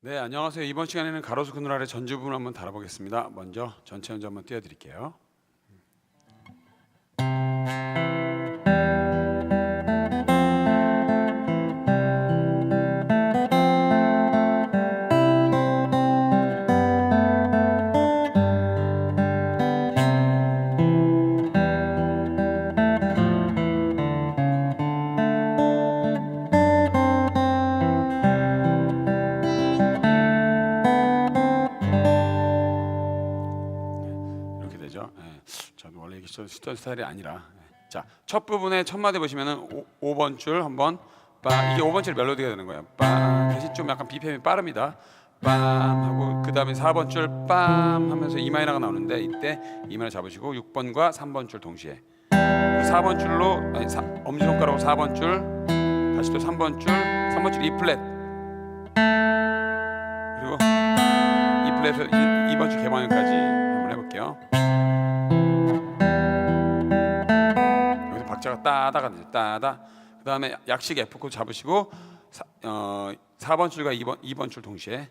네, 안녕하세요. 이번 시간에는 가로수 그늘 아래 전주 부분 한번 다뤄보겠습니다. 먼저 전체 연주 한번 띄워드릴게요. 이렇게 쓰던 스타일이 아니라. 예. 자, 첫 부분에 첫 마디 보시면은 오, 5번 줄 한번 빠 이게 5번 줄 멜로디가 되는 거예요. 빰 대신 좀 약간 BPM이 빠릅니다. 빰 하고 그 다음에 4번 줄 빰 하면서 E 마이너가 나오는데 이때 E 마이너 잡으시고 6번과 3번 줄 동시에 4번 줄로 아니 사, 엄지손가락으로 4번 줄 다시 또 3번 줄 3번 줄 E 플랫 그리고 E 플랫에서 2번 줄 개방현까지 한번 해볼게요. 박자가 따다가 되죠. 따다. 그 다음에 약식 F 코드 잡으시고 사, 어, 4번 줄과 2번 2번 줄 동시에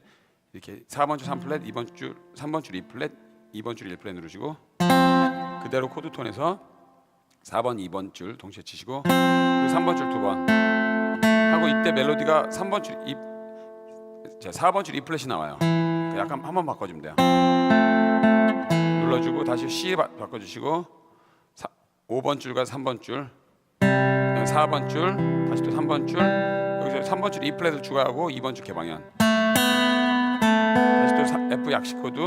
이렇게 4번 줄 3플랫, 2번 줄 3번 줄 2플랫, 2번 줄 1플랫 누르시고 그대로 코드 톤에서 4번, 2번 줄 동시에 치시고 그리고 3번 줄 두 번 하고 이때 멜로디가 3번 줄 2, 자 4번 줄 2플랫이 나와요. 그 약간 한번 바꿔주면 돼요. 눌러주고 다시 C 바, 바꿔주시고 사, 5번 줄과 3번 줄, 그다음에 4번 줄, 다시 또 3번 줄, 여기서 3번 줄 E 플랫을 추가하고 2번 줄 개방현. 다시 또 사, F 약식 코드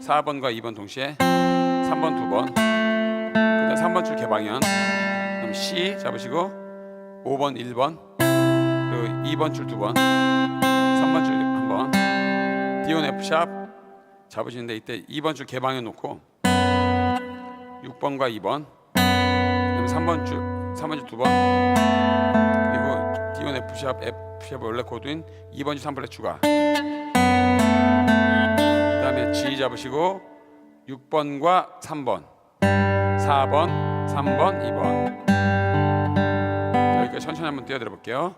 4번과 2번 동시에 3번 두 번, 그다음 3번 줄 개방현, 그다음 C 잡으시고 5번 1번, 그리고 2번 줄 두 번, 3번 줄 한 번, D1 F 샵 잡으시는데 이때 2번 줄 개방해 놓고 6번과 2번 그다음에 3번 줄 3번 줄두 번. 그리고 D1 F 샵 F 샵 원래 코드인 2번 줄 3플랫 추가. 그 다음에 G 잡으시고 6번과 3번. 4번 3번 2번. 여기까지 천천히 한번 띄워드려 볼게요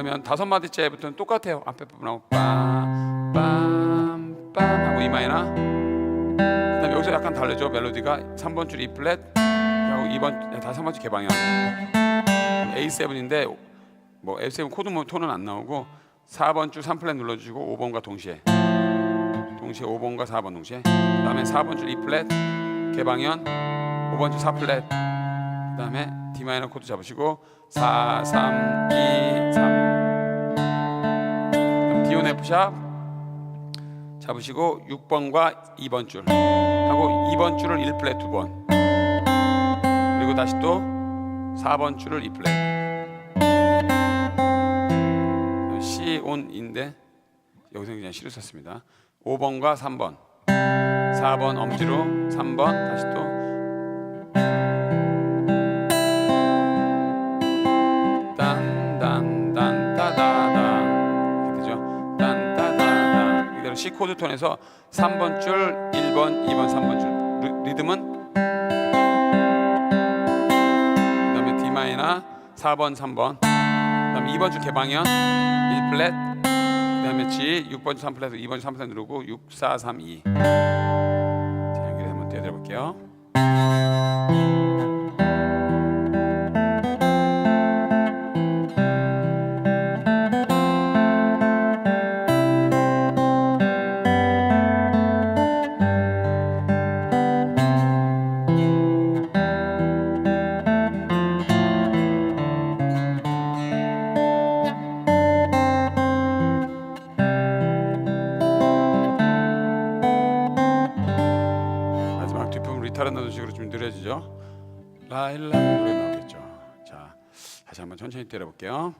그러면 다섯 마디째부터는 똑같아요. 앞에 부분하고 빰빰빰 하고 이 마이너. 그다음 여기서 약간 다르죠. 멜로디가 3번 줄 E 플랫 하고 2번 다 3번 줄 개방이야. A7인데 뭐 F7 코드 뭐 톤은 안 나오고 4번 줄 3플랫 눌러 주시고 5번과 동시에 동시에 5번과 4번 동시에 그다음에 4번 줄 E 플랫 개방현 5번 줄 4플랫 그다음에 D 마이너 코드 잡으시고 4 3 2 3 그다음 D1 F 샵 잡으시고 6번과 2번 줄 하고 2번 줄을 1플랫 두 번. 그리고 다시 또 4번 줄을 2플랫. C 온인데 여기서 그냥 C를 썼습니다. 5번과 3번. 4번 엄지로 3번 다시 또 이대로 C 코드 톤에서 3번 줄 1번 2번 3번 줄. 리- 리듬은? 그다음에 D 마이너 4번 3번. 그다음에 2번 줄 개방현 1 플랫. 그다음에 G 6번 줄 3 플랫 2번 줄 3 플랫 누르고 6 4 3 2 자, 연결해 한번 띄워 드려 볼게요. 느려지죠. 라일락 노래 나오겠죠. 자, 다시 한번 천천히 때려볼게요.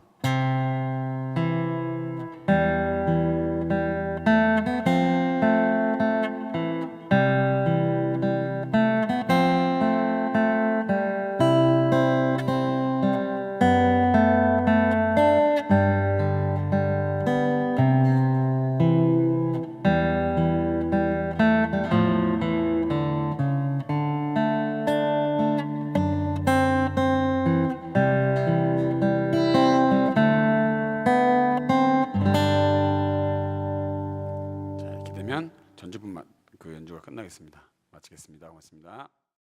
끝나겠습니다. 마치겠습니다. 고맙습니다.